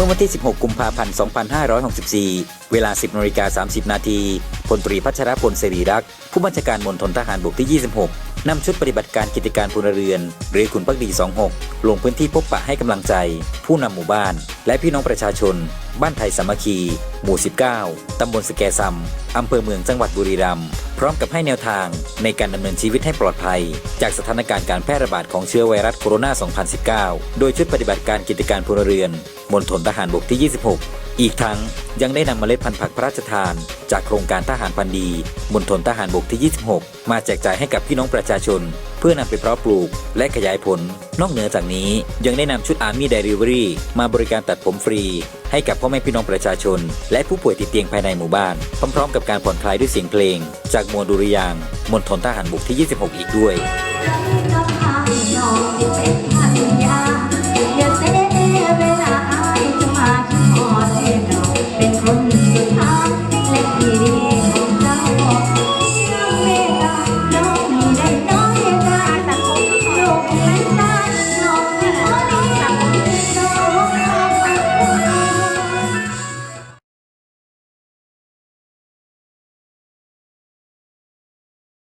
มื่อวันที่ 16 กุมภาพันธ์ 2564 เวลา 10นาฬิกา30 นาทีพลตรีพัชรพลเสรีรักษ์ผู้บัญชาการมณฑลทหารบกที่ 26 นำชุดปฏิบัติการกิจการพลเรือน หรือขุนพักดี 26 ลงพื้นที่พบปะให้กำลังใจ ผู้นำหมู่บ้าน และพี่น้องประชาชน บ้านไทยสามัคคี หมู่ 19 ตำบลสแกซัมอำเภอเมืองจังหวัดบุรีรัมย์ พร้อมกับให้แนวทางในการดำเนินชีวิตให้ปลอดภัย จากสถานการณ์การแพร่ระบาดของเชื้อไวรัสโคโรนา 2019 โดยชุดปฏิบัติการกิจการพลเรือน มณฑลทหารบกที่ 26 อีกทั้งยังได้นำเมล็ดพันธุ์ผักพระราชทาน จากโครงการทหารพันธ์ดีมณฑลทหารบกที่ 26 มาแจกจ่ายให้กับพี่น้องประชาชน เพื่อนำไปเพาะปลูกและขยายผล นอกเหนือจากนี้ยังได้นำชุดอาร์มี่เดลิเวอรี่มาบริการตัดผมฟรี ให้กับพ่อแม่พี่น้องประชาชน และผู้ป่วยติดเตียงภายในหมู่บ้าน พร้อมๆ กับการผ่อนคลายด้วยเสียงเพลง จากมวลดุริยางมณฑลทหารบกที่ 26 อีกด้วย